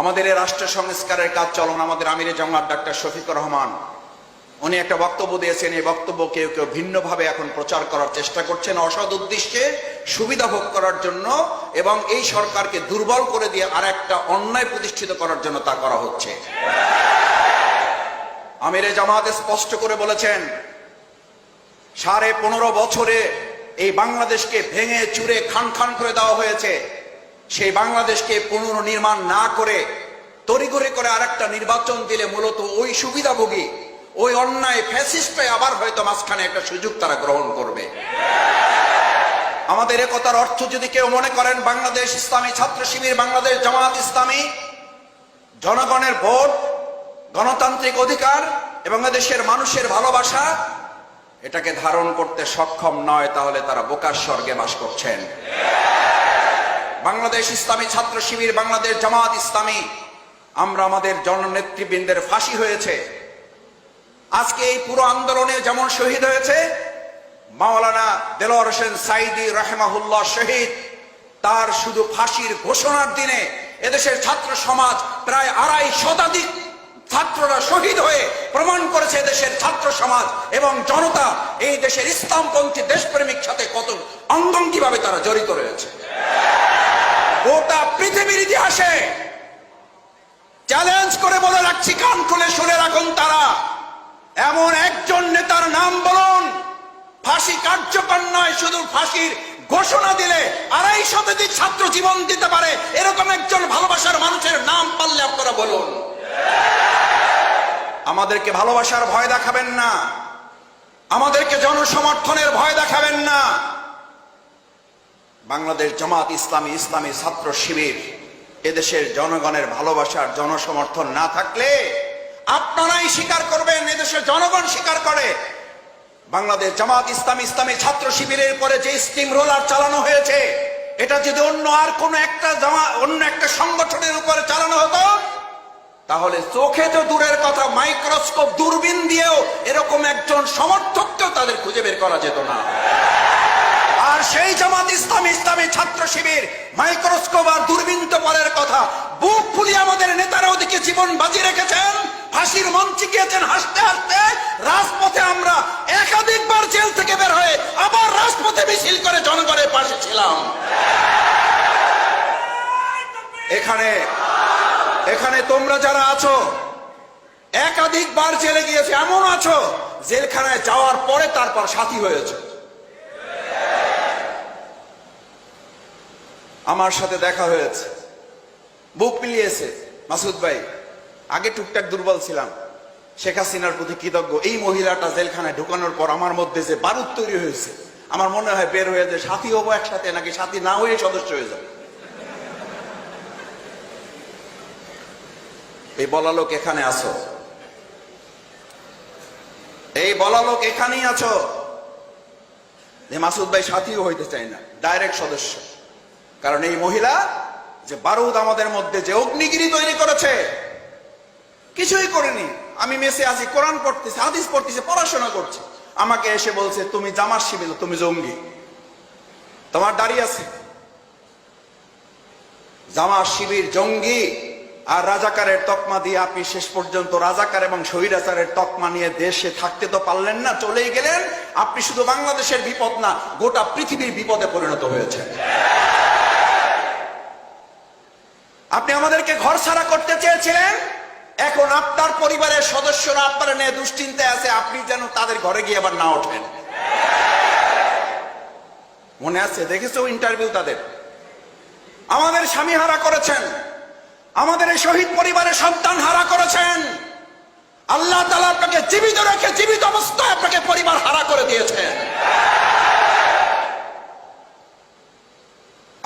আমাদের এই রাষ্ট্র সংস্কারের কাজ চলন। আমাদের আমিরে জামাত ডাক্তার শফিকুর রহমান, উনি একটা বক্তব্য দিয়েছেন। এই বক্তব্য কেউ কেউ ভিন্নভাবে এখন প্রচার করার চেষ্টা করছেন। অসৎ উদ্দেশ্যে সুবিধা ভোগ করার জন্য এবং এই সরকারকে দুর্বল করে দিয়ে আর একটা অন্যায় প্রতিষ্ঠিত করার জন্য তা করা হচ্ছে। আমিরে জামাত স্পষ্ট করে বলেছেন, সাড়ে পনেরো বছরে এই বাংলাদেশকে ভেঙে চুরে খান খান করে দেওয়া হয়েছে। সেই বাংলাদেশকে পুনর্নির্মাণ না করে, তড়িঘড়ি করে আরেকটা নির্বাচন দিলে মূলত ওই সুবিধাভোগী, ওই অন্যায় ফ্যাসিস্টে আবার হয়তো মাঝখানে একটা সুযোগ তারা গ্রহণ করবে। আমাদের একতার অর্থ যদি কেউ মনে করেন, বাংলাদেশ ইসলামী ছাত্র শিবির, বাংলাদেশ জামাত ইসলামী, জনগণের ভোট, গণতান্ত্রিক অধিকার এবং দেশের মানুষের ভালোবাসা, এটাকে ধারণ করতে সক্ষম নয়, তাহলে তারা বোকার স্বর্গে বাস করছেন। বাংলাদেশ ইসলামী ছাত্র শিবির, বাংলাদেশ জামাত ইসলামী। আমরা আমাদের জননেতৃবৃন্দের ফাঁসি হয়েছে। আজকে এই পুরো আন্দোলনে যেমন শহীদ হয়েছে, মাওলানা দেলোয়ার হোসেন সাইদি রাহেমাহুল্লাহ শহীদ, তার শুধু ফাঁসির ঘোষণার দিনে এদেশের ছাত্র সমাজ প্রায় আড়াই শতাধিক ছাত্ররা শহীদ হয়ে প্রমাণ করেছে দেশের ছাত্র সমাজ এবং জনতা এই দেশের ইসলামপন্থী দেশপ্রেমিক সাথে কত অঙ্গঙ্গিভাবে তারা জড়িত রয়েছে। গোটা পৃথিবীর ইতিহাসে চ্যালেঞ্জ করে বলে রাখছি, কান খুলে শুনে রাখুন তারা। এমন একজন নেতার নাম বলুন, ফাঁসি কার্যকর নয়, শুধু ফাঁসির ঘোষণা দিলে আড়াই শতাধিক ছাত্র জীবন দিতে পারে। এরকম একজন ভালোবাসার মানুষের নাম পারলে আপনারা বলুন। আমাদেরকে ভালোবাসার ভয় দেখাবেন না। আমাদেরকে জনসমর্থনের ভয় দেখাবেন না। বাংলাদেশ জামাত ইসলামী ইসলামী ছাত্র শিবির, এদেশের জনগণের ভালোবাসার জনসমর্থন না থাকলে আপনারাই স্বীকার করবেন, এদেশের জনগণ স্বীকার করে। বাংলাদেশ জামাত ইসলামী ইসলামী ছাত্র শিবিরের পরে যে স্টিম রোলার চালানো হয়েছে, এটা যদি অন্য আর কোন একটা জামা, অন্য একটা সংগঠনের উপরে চালানো হতো, তাহলে চোখে তো দূরের কথা, মাইক্রোস্কোপ দূরবীন দিয়েও এরকম একজন সমর্থককেও তাদের খুঁজে বের করা যেত না। সেই জামাত ইসলামী ইসলামী ছাত্র শিবির, মাইক্রোস্কোপ আর দূরবীন তো পরের কথা। বুক ফুলিয়ে আমাদের নেতারা ওদিকে জীবন বাজি রেখেছেন, ফাঁসির মঞ্চে গিয়েছেন হাসতে হাসতে। রাজপথে আমরা একাধিকবার জেল থেকে বের হয়ে আবার রাজপথে মিছিল করে জনগণের পাশে ছিলাম। এখানে এখানে তোমরা যারা আছো, একাধিকবার জেলে গিয়েছে, এমন আছো, জেলখানায় যাওয়ার পরে তারপর সাথী হয়েছে। আমার সাথে দেখা হয়েছে। বুক পিলিয়েছে, মাসুদ ভাই। আগে টুকটাক দুর্বল ছিলাম। শেখ হাসিনার প্রতি কৃতজ্ঞ। এই মহিলাটা জেলখানায় ঢুকানোর পর আমার মধ্যে যে বারুদ তৈরি হয়েছে, আমার মনে হয় বের হয়ে যে সাথী হব একসাথে, নাকি সাথী না হয়ে সদস্য হয়ে যাবে। এই বলা লোক এখানে আছো? এই বলা লোক এখানেই আছো? যে মাসুদ ভাই সাথীও হইতে চায় না, ডাইরেক্ট সদস্য। কারণ এই মহিলা যে বারুদ আমাদের মধ্যে যে অগ্নিগিরি তৈরি করেছে, কিছুই করেনি। আমি মেসে আছি, কোরআন পড়তেছি, হাদিস পড়তেছি, পড়াশোনা করছি। আমাকে এসে বলছে, তুমি জামার শিবির, তুমি জঙ্গি। তোমার দাঁড়িয়ে আছে। জামার শিবির, জঙ্গি আর রাজাকারের তকমা দিয়ে আপনি শেষ পর্যন্ত রাজাকার এবং শহীদাচারের তকমা নিয়ে দেশে থাকতে তো পারলেন না, চলেই গেলেন। আপনি শুধু বাংলাদেশের বিপদ না, গোটা পৃথিবীর বিপদে পরিণত হয়েছে আপনি আমাদেরকে ঘর ছাড়া করতে চেয়েছিলেন? এখন আপনার পরিবারের সদস্যরা আপনার নিয়ে দুশ্চিন্তায় আছে, আপনি যেন তাদের ঘরে গিয়ে আবার না ওঠেন। মনে আছে? দেখেছ ইন্টারভিউ তাদের? আমাদের স্বামী হারা করেছেন। আমাদের এই শহীদ পরিবারের সন্তান হারা করেছেন। আল্লাহ তালা আপনাকে জীবিত রেখে জীবিত অবস্থায় আপনাকে পরিবার হারা করে দিয়েছেন।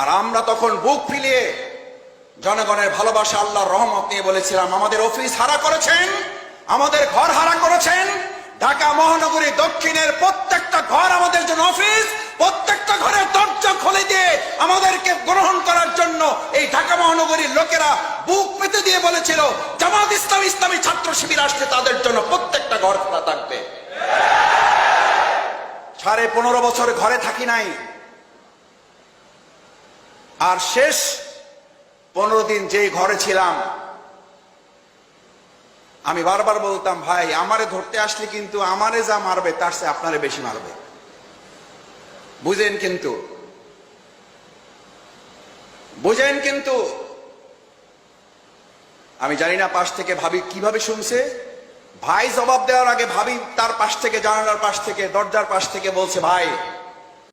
আর আমরা তখন বুক ফিলিয়ে জনগণের ভালোবাসা আল্লাহর রহমত নিয়ে বলেছিলাম, আমাদের অফিস হারা করেছেন, আমাদের ঘর হারা করেছেন। ঢাকা মহানগরী দক্ষিণের প্রত্যেকটা ঘর আমাদের জন্য অফিস, প্রত্যেকটা ঘরের দরজা খুলে দিয়ে আমাদেরকে গ্রহণ করার জন্য এই ঢাকা মহানগরীর লোকেরা বুক পেতে দিয়ে বলেছিল, জামাত ইসলাম, ইসলামী ছাত্র শিবির আসছে তাদের জন্য প্রত্যেকটা ঘর খোলা থাকবে। সাড়ে পনেরো বছর ঘরে থাকি নাই। আর শেষ পনেরো দিন যেই ঘরে ছিলাম, আমি বারবার বলতাম, ভাই, আমারে ধরতে আসলে কিন্তু আমারে যা মারবে, তার সে আপনারে বেশি মারবে। বুঝেন কিন্তু। বুঝেন কিন্তু। আমি জানি না পাশ থেকে ভাবি কীভাবে শুনছে। ভাই জবাব দেওয়ার আগে ভাবি তার পাশ থেকে, জানালার পাশ থেকে, দরজার পাশ থেকে বলছে, ভাই